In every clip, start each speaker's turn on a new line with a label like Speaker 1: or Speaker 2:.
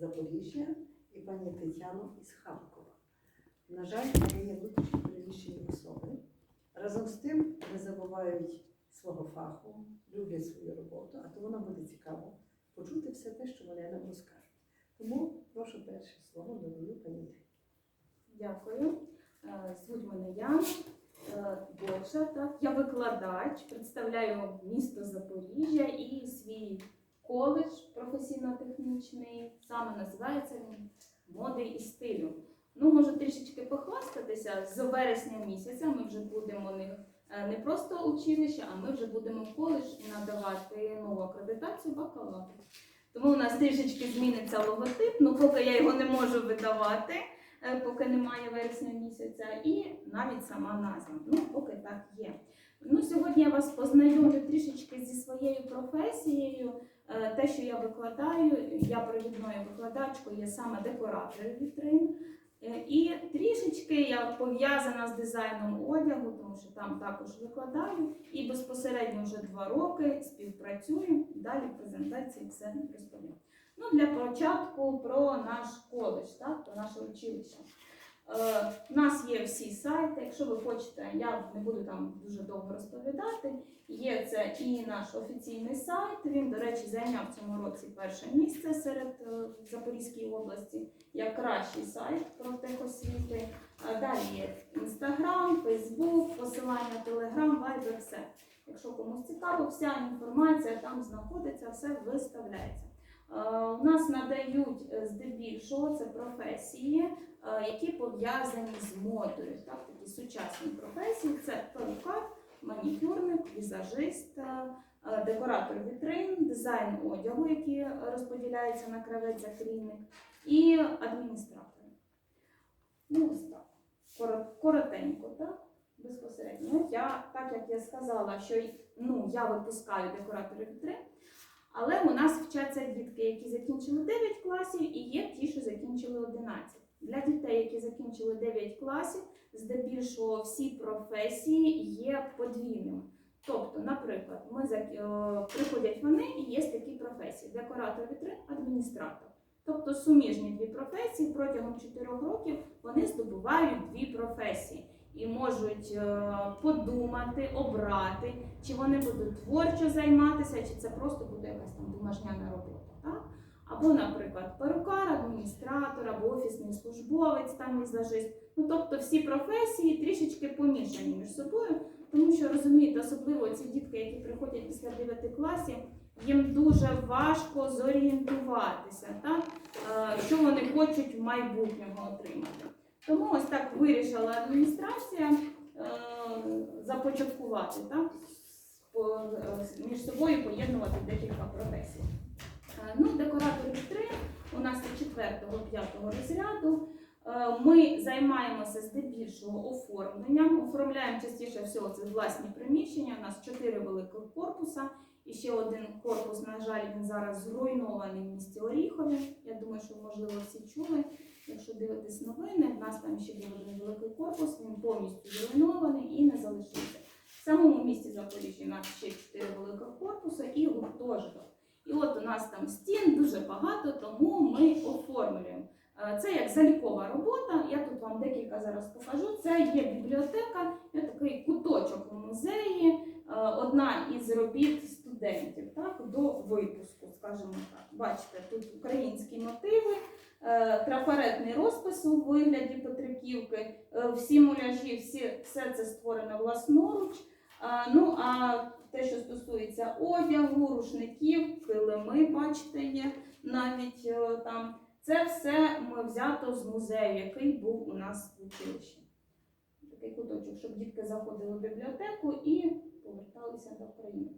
Speaker 1: Запоріжжя і пані Тетяну із Харкова. На жаль, вони є внутрішньо переміщені особи. Разом з тим не забувають свого фаху, люблять свою роботу, а тому нам буде цікаво почути все те, що вони нам розкажуть. Тому прошу перше слово надаю пані.
Speaker 2: Дякую. Е, Звуть мене Яна е, Так. Я викладач, представляю місто Запоріжжя і свій коледж професійно-технічний. Саме називається він моди і стилю. Ну, можу трішечки похвастатися. З вересня місяця ми вже будемо не, е, не просто училище, а ми вже будемо в коледж надавати нову акредитацію бакалавру. Тому у нас трішечки зміниться логотип, ну поки я його не можу видавати е, поки немає вересня місяця, і навіть сама назва. Ну, поки так є. Ну, сьогодні я вас познайомлю трішечки зі своєю професією. Е, Те, що я викладаю, я провідною викладачкою є саме декоратор вітрин. Е, І трішечки я пов'язана з дизайном одягу, тому що там також викладаю. І безпосередньо вже два роки співпрацюю. Далі в презентації все розповім. Ну, для початку про наш коледж, так, про наше училище. Е, у нас є всі сайти. Якщо ви хочете, я не буду там дуже довго розповідати. Є це і наш офіційний сайт. Він, до речі, зайняв цьому році перше місце серед е, в Запорізькій області як кращий сайт про техосвіти. Е, Далі є Інстаграм, Фейсбук, посилання Телеграм, Вайбер, все. Якщо комусь цікаво, вся інформація там знаходиться, все виставляється. Е, У нас надають е, здебільшого це професії, е, які пов'язані з модою. Так, такі сучасні професії це перукар, манікюрник, візажист, е, е, декоратор вітрин, дизайн одягу, який розподіляється на кравець кліник, і адміністратор. Ну, так. Коротенько, так? Безпосередньо. Я, так як я сказала, що ну, я випускаю декораторів вітрин, але у нас вчаться дітки, які закінчили 9 класів, і є ті, що закінчили 11. Для дітей, які закінчили 9 класів, здебільшого всі професії є подвійними. Тобто, наприклад, ми е, приходять вони і є такі професії: декоратор вітрин, адміністратор. Тобто суміжні дві професії протягом 4 років вони здобувають дві професії і можуть е, подумати, обрати, чи вони будуть творчо займатися, чи це просто буде якась там бумажняна робота. Так? Або, наприклад, перукар, адміністратор, або офісний службовець, там візажист. Ну, тобто всі професії трішечки помішані між собою, тому що розумієте, особливо ці дітки, які приходять після 9 класів, їм дуже важко зорієнтуватися, так? Е, що вони хочуть в майбутньому отримати. Тому ось так вирішила адміністрація е, започаткувати так? е, між собою поєднувати декілька професій. Е, Ну, декоратори вітрин у нас є 4-5 розряду. Е, Ми займаємося здебільшого оформленням. Оформляємо частіше всього це власні приміщення. У нас 4 великих корпуса. І ще один корпус, на жаль, він зараз зруйнований в місті Оріхові. Я думаю, що можливо всі чули. Якщо дивитесь новини, в нас там ще був один великий корпус, він повністю зруйнований і не залишився. В самому місті Запоріжжя у нас ще 4 великих корпуси і гуртожиток. І от у нас там стін дуже багато, тому ми оформлюємо. Е, Це як залікова робота. Я тут вам декілька зараз покажу. Це є бібліотека, є такий куточок у музеї, е, одна із робіт студентів так, до випуску, скажімо так. Бачите, тут українські мотиви, е, трафаретний розпис у вигляді Петриківки, всі муляжі, всі, все це створено власноруч. Ну а те, що стосується одягу, рушників, килими, бачите, є навіть е, там. Це все ми взято з музею, який був у нас в училищі. Такий куточок, щоб дітки заходили в бібліотеку і поверталися до України.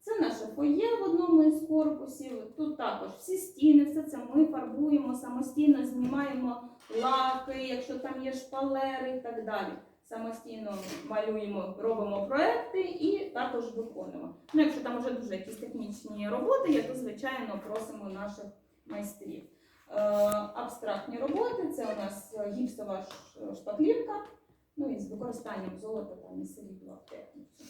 Speaker 2: Це наше фоє в одному із корпусів. Тут також всі стіни, все це ми фарбуємо самостійно, знімаємо лаки, якщо там є шпалери і так далі. Самостійно малюємо, робимо проекти і також виконуємо. Ну, якщо там вже дуже якісь технічні роботи, є, то звичайно просимо наших майстрів. Е, абстрактні роботи це у нас гіпсова шпаклівка, ну і з використанням золота там і срібла в техніці.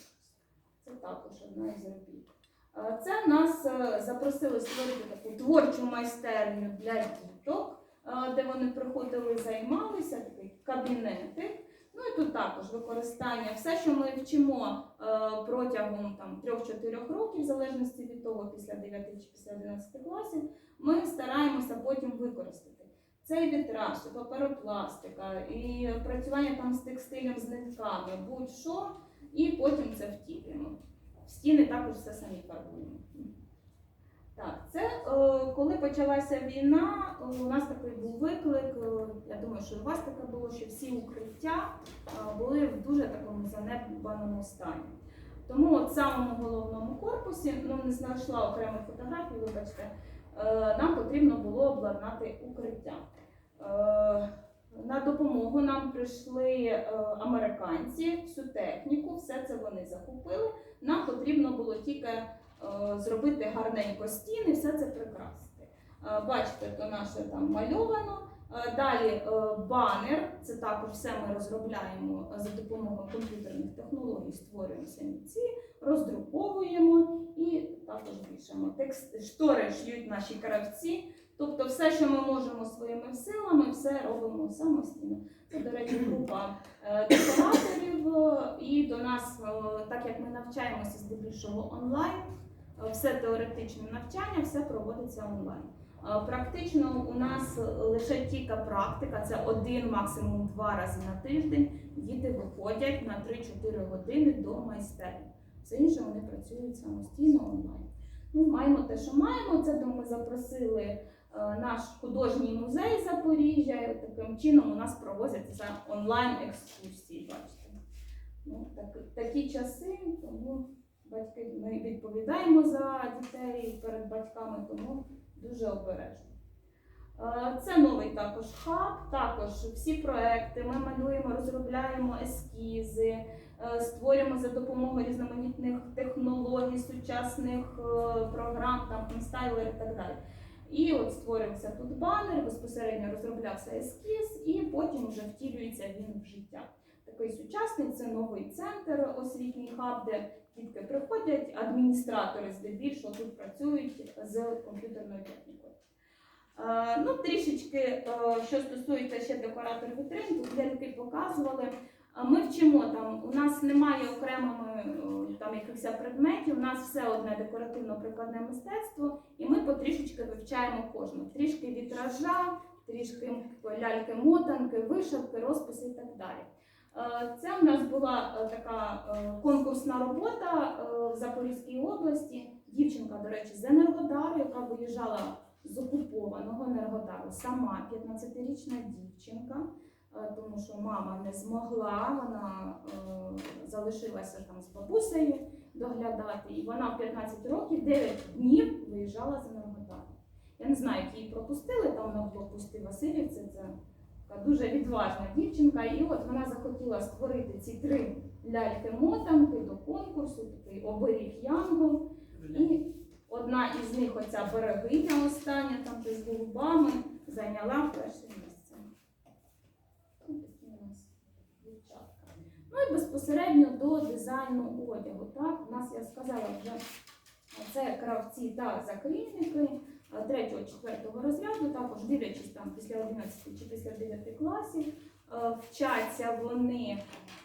Speaker 2: Це також одна із робіт. Е, Це нас е, запросили створити таку творчу майстерню для діток, де вони приходили, займалися, такі кабінети. Ну і тут також використання. Все, що ми вчимо е, протягом там, 3-4 років, в залежності від того, після 9 чи після 11 класів, ми стараємося потім використати. Це і вітраж, і паперопластика, і працювання там з текстилем, з нитками, будь-що, і потім це втілюємо. В стіни також все самі фарбуємо. Так, це е, коли почалася війна, е, у нас такий був виклик. е, я думаю, що у вас таке було, що всі укриття е, були в дуже такому занедбаному стані. Тому от самому головному корпусі, ну не знайшла окрему фотографію, вибачте, е, нам потрібно було обладнати укриття. Е, на допомогу нам прийшли американці, всю техніку, все це вони закупили. Нам потрібно було тільки зробити гарненько стіни, все це прикрасити. Е, Бачите, то наше там мальовано. Е, Далі е, банер, це також все ми розробляємо е, за допомогою комп'ютерних технологій, створюємо самі ці, роздруковуємо і також вішаємо. Текст штори шьють наші кравці. Тобто все, що ми можемо своїми силами, все робимо самостійно. Це, до речі, група е, декораторів, е, і до нас, е, так як ми навчаємося здебільшого онлайн, е, все теоретичне навчання, все проводиться онлайн. Е, Практично у нас лише тільки практика, це один, максимум два рази на тиждень. Діти виходять на 3-4 години до майстерні. Все інше вони працюють самостійно онлайн. Ну, маємо те, що маємо. Це де ми запросили е, наш художній музей Запоріжжя. І таким чином у нас проводяться онлайн екскурсії. Бачите. Ну, так, такі часи, тому батьки ми відповідаємо за дітей перед батьками, тому дуже обережно. Е, Це новий також хаб, також всі проекти. Ми малюємо, розробляємо ескізи, е, створюємо за допомогою різноманітних технологій, сучасних е, програм, там інстайлер і так далі. І от створився тут банер, безпосередньо розроблявся ескіз, і потім вже втілюється він в життя. Такий сучасний це новий центр, освітній хаб, де дітки приходять, адміністратори здебільшого тут працюють з комп'ютерною технікою. Е, Ну, трішечки, е, що стосується ще декораторів вітрин, тут ляльки показували. Ми вчимо там, у нас немає окремими е, там якихось предметів, у нас все одне декоративно-прикладне мистецтво, і ми потрішечки вивчаємо кожну. Трішки вітража, трішки ляльки-мотанки, вишивки, розписи і так далі. Це у нас була е, така е, конкурсна робота е, в Запорізькій області. Дівчинка, до речі, з Енергодару, яка виїжджала з окупованого Енергодару, сама 15-річна дівчинка, тому що мама не змогла, вона залишилася там з бабусею доглядати, і вона в 15 років 9 днів виїжджала з Енергодару. Я не знаю, як її пропустили там на блокпості Васильівці. Це дуже відважна дівчинка. І от вона захотіла створити ці три ляльки-мотанки до конкурсу, такий оберіг Янгол. І одна із них, оця берегиня остання, там з голубами, зайняла перше місце. Такі у нас дівчатка. Ну і безпосередньо до дизайну одягу. Так, у нас я сказала вже це кравці та закрійники. 3-4 розряду, також дивлячись там після 11 чи після 9 класів, е, вчаться вони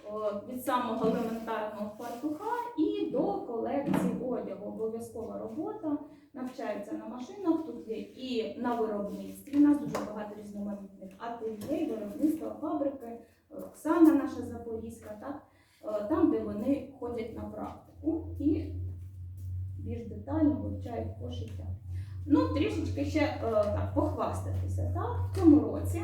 Speaker 2: е, від самого елементарного фартуха і до колекції одягу. Обов'язкова робота, навчаються на машинах, тут є і на виробництві. У нас дуже багато різноманітних ательє, виробництва, фабрики, Оксана наша Запорізька, так? Е, там, де вони ходять на практику і більш детально вивчають пошиття. Ну, трішечки ще е, так, похвастатися. Так? В цьому році,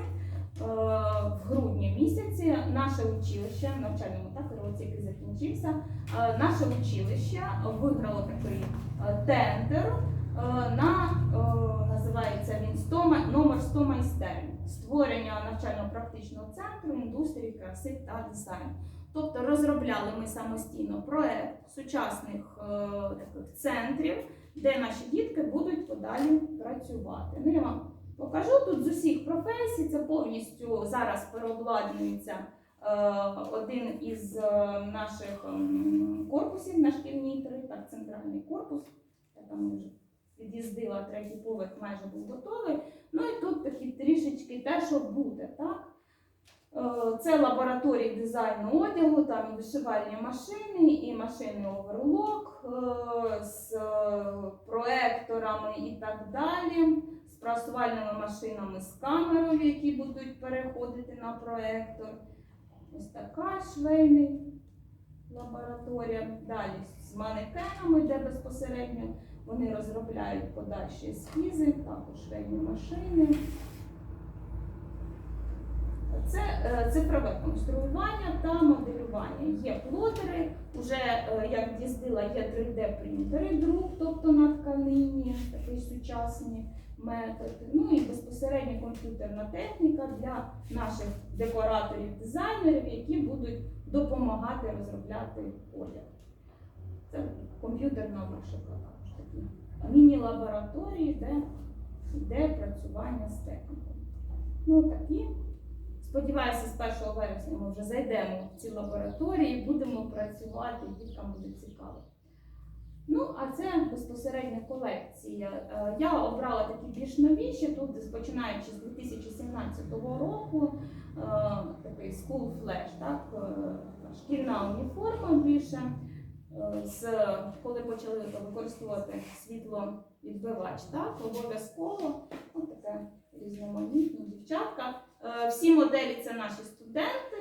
Speaker 2: е, в грудні місяці, наше училище, в навчальному так, році, який закінчився, е, наше училище виграло такий е, тендер е, на, е, називається він 100, ма- номер 100 майстерень, створення навчально-практичного центру індустрії, краси та дизайну. Тобто розробляли ми самостійно проект сучасних е, таких центрів де наші дітки будуть подалі працювати. Ну, я вам покажу тут з усіх професій. Це повністю зараз переобладнується е, один із е, наших ем, корпусів на шкільній три, так, центральний корпус. Я там вже від'їздила третій поверх, майже був готовий. Ну і тут такі трішечки те, що буде, так? Е, Це лабораторії дизайну одягу, там вишивальні машини, і машини оверлок е, з е, проекторами і так далі, з прасувальними машинами з камерою, які будуть переходити на проектор. Ось така швейний лабораторія. Далі з манекенами, де безпосередньо вони розробляють подальші ескізи, також швейні машини. Це е, цифрове конструювання та моделювання. Є плотери, вже е, як діздила, є 3D-принтери друк, тобто на тканині, такий сучасний метод. Ну і безпосередньо комп'ютерна техніка для наших декораторів, дизайнерів, які будуть допомагати розробляти одяг. Це комп'ютерна вишивка міні-лабораторії, де йде працювання з технікою. Ну такі. Сподіваюся, з 1 вересня ми вже зайдемо в ці лабораторії будемо працювати, діткам буде цікаво. Ну, а це безпосередньо колекція. Е, Я обрала такі більш новіші, тут починаючи з 2017 року, е, такий school flash, так, е, шкільна уніформа більше. З, коли почали використовувати світловідбивач, так, обов'язково таке різноманітне дівчатка. Е, Всі моделі це наші студенти.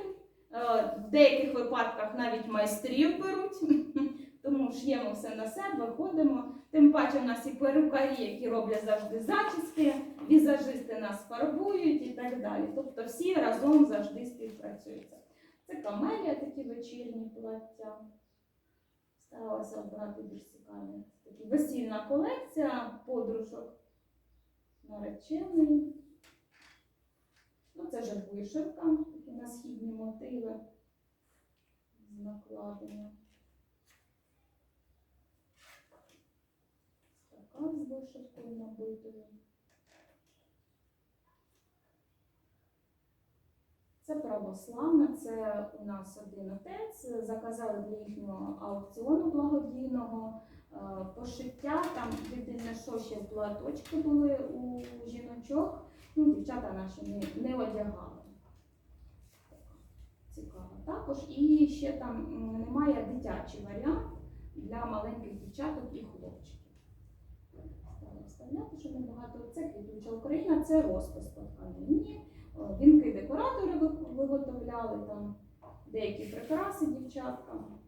Speaker 2: Е, В деяких випадках навіть майстрів беруть, тому ш'ємо все на себе, ходимо. Тим паче в нас і перукарі, які роблять завжди зачіски, візажисти нас фарбують і так далі. Тобто всі разом завжди співпрацюються. Це камелія, такі вечірні плаття. Старалася обрати більш цікаві. Весільна колекція подружок наречений. Ну, це вже вишивка, такі на східні мотиви з накладення. Стакан з вишивкою набитою. Це православна, це у нас один отець. Заказали для їхнього аукціону благодійного е, пошиття. Там єдине, що ще платочки були у жіночок. Ну, дівчата наші не, не одягали. Цікаво. Також і ще там немає дитячий варіант для маленьких дівчаток і хлопчиків. Вставляти, що небагато. Це квітуча Україна, це розпис по тканині. Вінки декоратори виготовляли там деякі прикраси дівчаткам.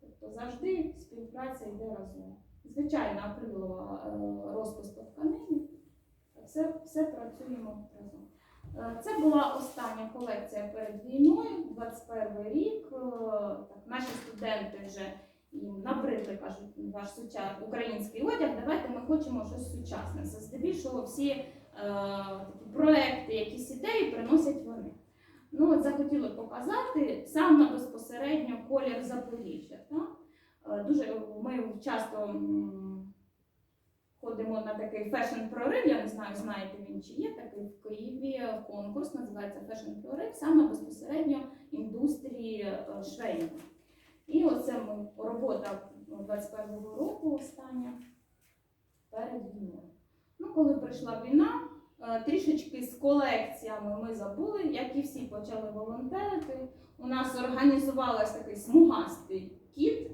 Speaker 2: Тобто завжди співпраця йде разом. Звичайно, акрилова е, розпис по тканині. Все, все працюємо разом. Е, Це була остання колекція перед війною, 21 рік. Е, Так, наші студенти вже їм набридли, кажуть, ваш суча... український одяг. Давайте ми хочемо щось сучасне. Це здебільшого всі е, такі проекти, якісь ідеї приносять вони. Ну, от захотіли показати саме безпосередньо колір Запоріжжя. Е, Дуже ми часто ходимо на такий фешн-прорив. Я не знаю, знаєте він чи є такий в Києві конкурс, називається фешн-прорив, саме безпосередньо індустрії е. І оце ми робота 21-го року остання перед війною. Ну, коли прийшла війна, е, трішечки з колекціями ми забули, як і всі почали волонтерити. У нас організувалась такий смугастий кіт,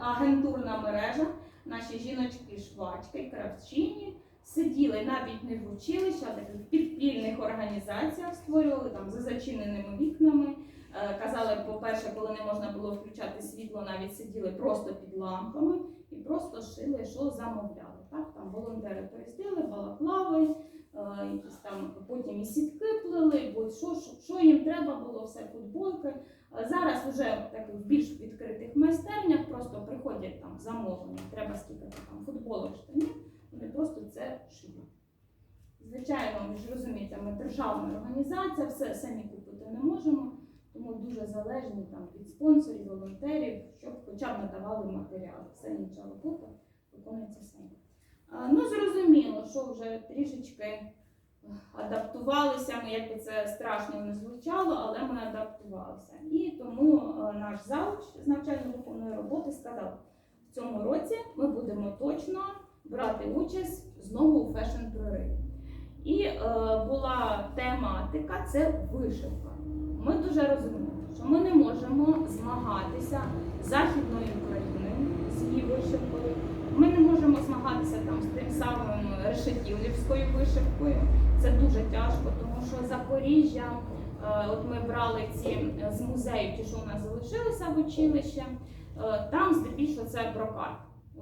Speaker 2: агентурна мережа. Наші жіночки-швачки, кравчині сиділи навіть не в училищі, а таких підпільних організаціях створювали там за зачиненими вікнами. Е, Казали, по-перше, коли не можна було включати світло, навіть сиділи просто під лампами і просто шили, що замовляли. Так, там волонтери приїздили, балаклави, е, якісь там потім і сітки плели, бо що, що, що їм треба було, все футболки. Зараз вже в більш відкритих майстернях просто приходять там замовлення, треба скільки там футболок штанів, вони просто це шиють. Звичайно, ви ж розумієте, ми державна організація, все самі купити не можемо, тому дуже залежні там від спонсорів, волонтерів, щоб хоча б надавали матеріали. Все інша робота виконується самі. Ну, зрозуміло, що вже трішечки адаптувалися. Ми якби це страшно не звучало, але ми адаптувалися. І тому е, наш завуч з навчально-виховної роботи сказав: в цьому році ми будемо точно брати участь знову у фешн прориві. І е, була тематика це вишивка. Ми дуже розуміємо, що ми не можемо змагатися з Західною Україною з її вишивкою. Ми не можемо змагатися там з тим самим решетівлівською вишивкою. Це дуже тяжко, тому що Запоріжжя, е, от ми брали ці е, з музею, ті, що у нас залишилися в училищі, е, там здебільшого це брокат,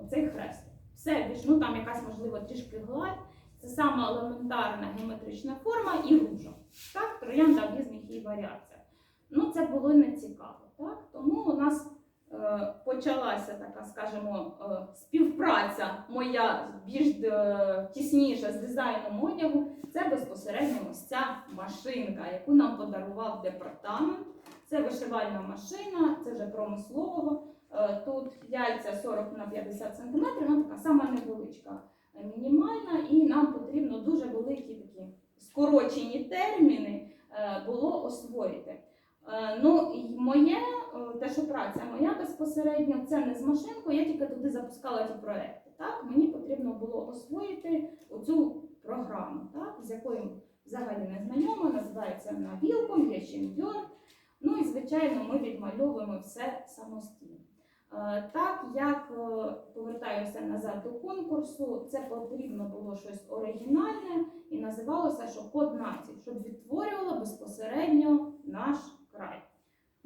Speaker 2: оцей хрест. Все ну там якась можливо трішки гладь. Це саме елементарна геометрична форма і ружа. Так, троянда в різних її варіаціях. Ну, це було не цікаво. Так? Тому у нас почалася така, скажімо, е, співпраця моя більш е, тісніша з дизайном одягу. Це безпосередньо ось ця машинка, яку нам подарував департамент. Це вишивальна машина, це вже промислового. Е, Тут яйця 40 на 50 см, вона така сама невеличка, е, мінімальна, і нам потрібно дуже великі такі скорочені терміни е, було освоїти. Е, Ну, моє, е, те, що праця моя безпосередньо, це не з машинкою, я тільки туди запускала ті проекти. Так? Мені потрібно було освоїти оцю програму, так? з якою взагалі не знайома, називається на Вілком, є Чемпіон. Ну і звичайно, ми відмальовуємо все самостійно. Е, Так як е, повертаюся назад до конкурсу, це потрібно було щось оригінальне і називалося, що код нації, щоб відтворювало безпосередньо наш край.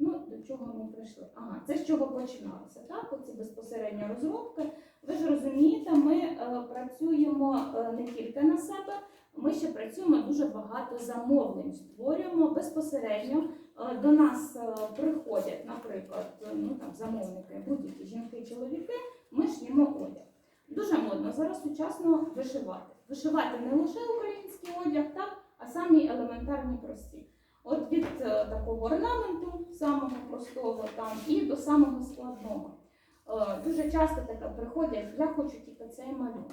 Speaker 2: Ну, до чого ми прийшли? Ага, це з чого починалося, так? Оці безпосередньо розробки. Ви ж розумієте, ми е, працюємо е, не тільки на себе, ми ще працюємо дуже багато замовлень, створюємо безпосередньо. Е, До нас е, приходять, наприклад, е, ну там замовники, будь-які жінки, чоловіки, ми ш'ємо одяг. Дуже модно зараз сучасно вишивати. Вишивати не лише український одяг, так, а самі елементарні прості. От від е, такого орнаменту, самого простого там, і до самого складного. Е, дуже часто таке приходять, я хочу тільки цей малюнок.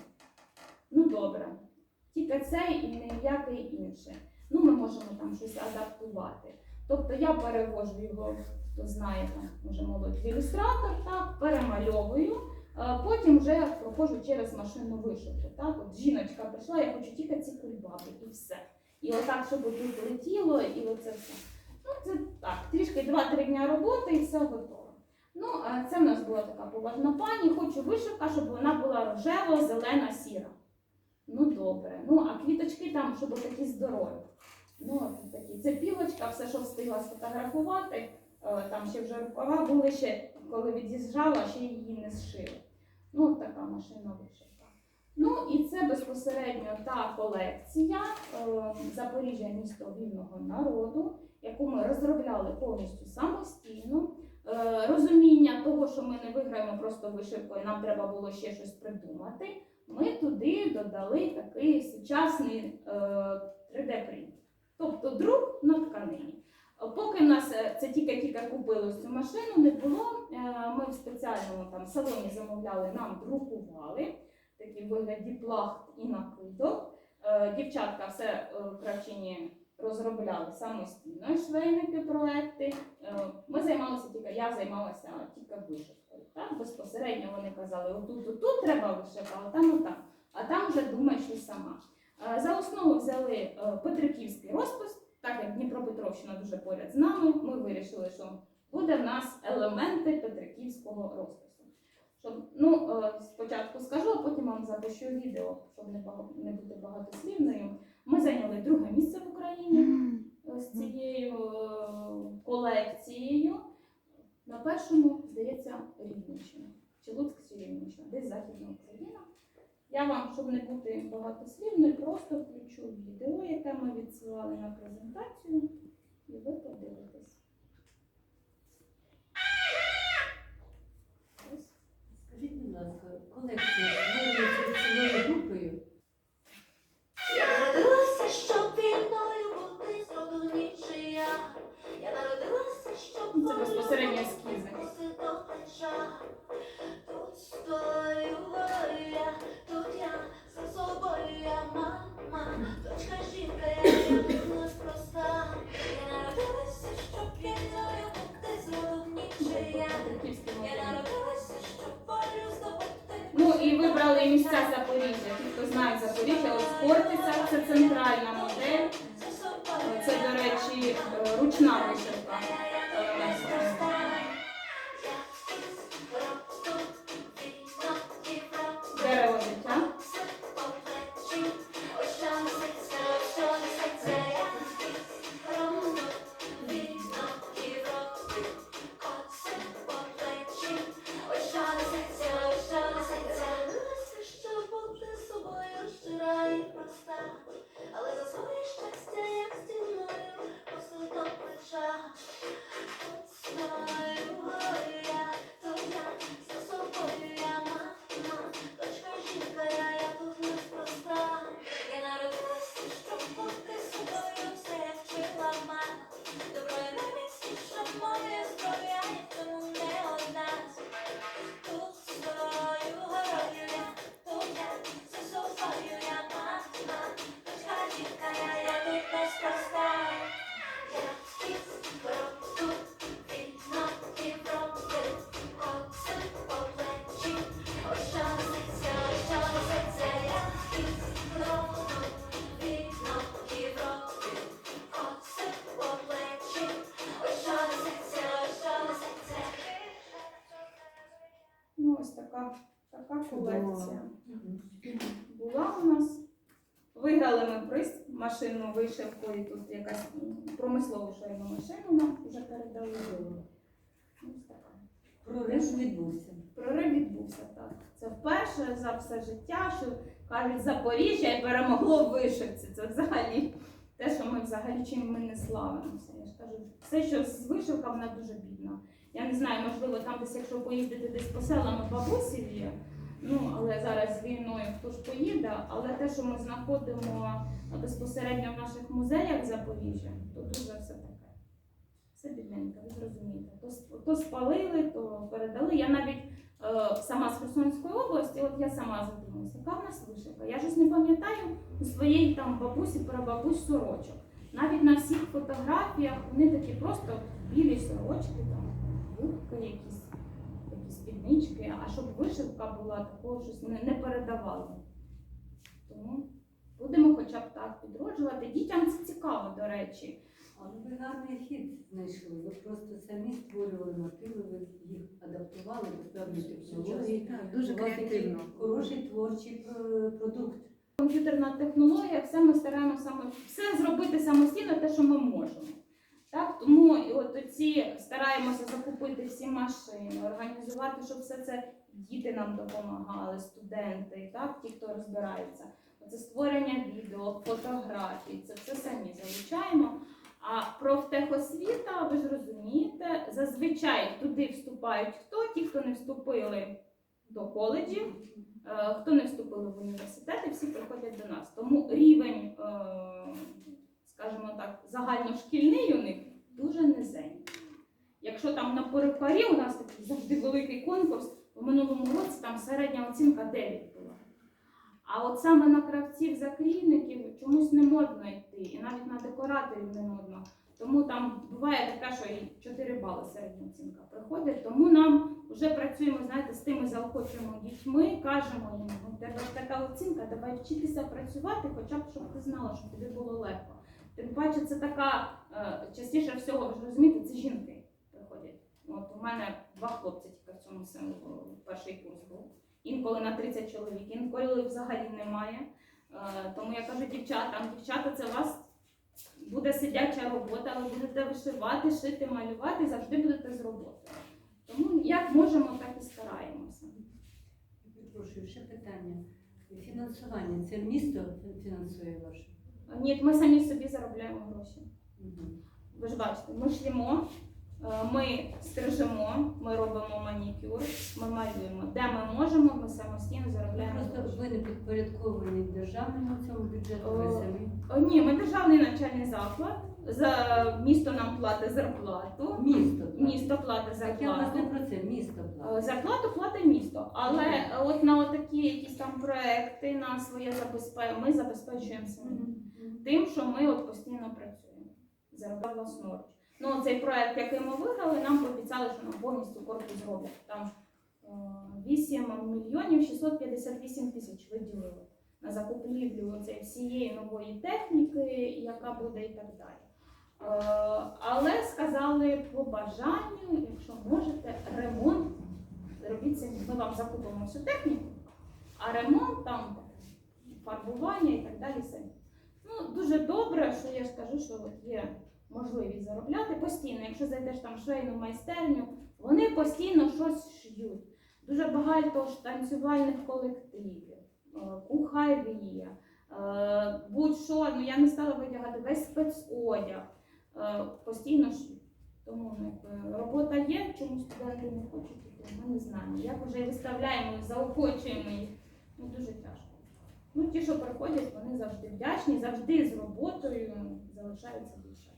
Speaker 2: Ну добре, тільки цей і ніякий інший. Ну, ми можемо там щось адаптувати. Тобто я перевожу його, хто знає, там, може молодь ілюстратор, так, перемальовую, е, потім вже проходжу через машинну вишивку. Так? От жіночка прийшла, я хочу тільки ці кульбаби і все. І отак, щоб тут летіло, і оце все. Ну, це так, трішки 2-3 дня роботи і все готово. Ну, це в нас була така поважна пані, хочу вишивка, щоб вона була рожево, зелена, сіра. Ну, добре. Ну, а квіточки там, щоб такі здорові. Ну, такі. Це пілочка, все, що встигла сфотографувати. Е, Там ще вже рукава були ще, коли від'їжджала, ще її не зшили. Ну, така машина вишивка. Ну і це безпосередньо та колекція е, Запоріжжя місто вільного народу, яку ми розробляли повністю самостійно. Е, Розуміння того, що ми не виграємо просто вишивкою, нам треба було ще щось придумати. Ми туди додали такий сучасний е, 3D-принт, тобто друк на тканині. Е, Поки в нас е, це тільки-тільки купили цю машину, не було. е, Ми в спеціальному там салоні замовляли, нам друкували такі вигляді плахт і накидок. Е, Дівчатка все е, в Кравчині розробляли самостійно швейники проекти. Е, Ми займалися тільки, я займалася тільки вишивкою. Так? Безпосередньо вони казали, отут, отут треба вишивка, а там отак. А там вже думаєш і сама. За основу взяли Петриківський розпис, так як Дніпропетровщина дуже поряд з нами, ми вирішили, що буде в нас елементи Петриківського розпису. Щоб, ну, е, спочатку скажу, а потім вам запишу відео, щоб не, не бути багатослівною. Ми зайняли друге місце в Україні е, з цією е, колекцією. На першому, здається, Рівненщина. Чи Луцьк, чи Рівненщина, десь Західна Україна. Я вам, щоб не бути багатослівною, просто включу відео, яке ми відсилали на презентацію, і ви подивитесь. Машину вишивку, і тут якась м, промислову швейну машину нам вже передали. Ось така.
Speaker 3: Прорив відбувся.
Speaker 2: Прорив відбувся так. Це вперше за все життя, що кажуть Запоріжжя і перемогло в вишивці. Це взагалі те, що ми взагалі чим ми не славимося. Я ж кажу, все, що з вишивка, вона дуже бідна. Я не знаю, можливо, там десь, якщо поїздити десь по селам і бабусі є. Ну, але зараз війною хто ж поїде, але те, що ми знаходимо безпосередньо в наших музеях Запоріжжя, то дуже все таке. Все бідненько, ви зрозумієте. То, то спалили, то передали. Я навіть е, сама з Херсонської області, от я сама задумалася, яка в нас вишивка. Я ж не пам'ятаю у своєї там бабусі прабабусь сорочок. Навіть на всіх фотографіях вони такі просто білі сорочки, там, юбки якісь, якісь а щоб вишивка була, такого щось не, не передавали. Тому будемо хоча б так підроджувати. Дітям це цікаво, до речі.
Speaker 3: Але ви гарний хід знайшли. Ви просто самі створювали мотиви, ви їх адаптували до певної технології.
Speaker 1: Дуже креативно.
Speaker 3: Хороший творчий продукт.
Speaker 2: комп'ютерна технологія, все ми стараємося все зробити самостійно, те, що ми можемо. Так, тому от ці стараємося закупити всі машини, організувати, щоб все це діти нам допомагали, студенти, так, ті, хто розбирається. Це створення відео, фотографій, це все самі залучаємо. А профтехосвіта, ви ж розумієте, зазвичай туди вступають хто? Ті, хто не вступили до коледжів, Е, Хто не вступили в університети, всі приходять до нас. Тому рівень, е, скажімо так, загальношкільний у них дуже низенький. Якщо там на перукарі у нас такий завжди великий конкурс, у минулому році там середня оцінка 9 була. А от саме на кравців закрійників чомусь не модно йти, і навіть на декораторів не модно. Тому там буває таке, що і 4 бали середня оцінка приходять. Тому нам вже працюємо, знаєте, з тими заохочуємо дітьми, кажемо їм, у тебе така оцінка, давай вчитися працювати, хоча б щоб ти знала, щоб тобі було легко. Тим паче, це така е, частіше всього, ви ж розумієте, це жінки приходять. От у мене два хлопці тільки в цьому сем- в перший курс був. Інколи на 30 чоловік, інколи взагалі немає. Е, тому я кажу дівчатам, дівчата, це у вас буде сидяча робота, ви будете вишивати, шити, малювати, завжди будете з роботою. Тому як можемо, так і стараємося.
Speaker 3: Перепрошую, ще питання. Фінансування. Це місто фінансує ваше?
Speaker 2: Ні, ми самі собі заробляємо гроші. Ви ж бачите, ми ш'ємо, е, ми стрижемо, ми робимо манікюр, ми малюємо. Де ми можемо, ми самостійно заробляємо
Speaker 3: Просто
Speaker 2: гроші.
Speaker 3: ви не підпорядковані державному цьому бюджету, ви самі.
Speaker 2: О, Ні, ми державний навчальний заклад. За місто нам платить зарплату.
Speaker 3: Місто.
Speaker 2: Місто платить
Speaker 3: Так я власне про це. Місто
Speaker 2: Е,
Speaker 3: платить.
Speaker 2: Зарплату платить місто, але е, от на такі якісь там проекти, на своє забезпечення, ми забезпечуємо самі. Тим, що ми от постійно працюємо. Заробляємо власноруч. Ну, цей проект, який ми виграли, нам пообіцяли, що нам повністю корпус зроблять. Там е, 8 мільйонів 658 тисяч виділили на закупівлю всієї нової техніки, яка буде і так далі. Е, Але сказали по бажанню, якщо можете, ремонт робіть. Ми вам закупимо всю техніку, а ремонт там фарбування і так далі самі. Ну, дуже добре, що я ж кажу, що от є можливість заробляти постійно. Якщо зайдеш там в швейну майстерню, вони постійно щось шиють. Дуже багато ж танцювальних колективів, е, кухарі, е, будь-що, ну я не стала витягати весь спецодяг, е, постійно шиють. Тому ну, робота є, чому студенти не хочуть ми не знаємо. Як вже виставляємо, заохочуємо їх, ну дуже тяжко. Ну, ті, що приходять, вони завжди вдячні, завжди з роботою залишаються дівчата.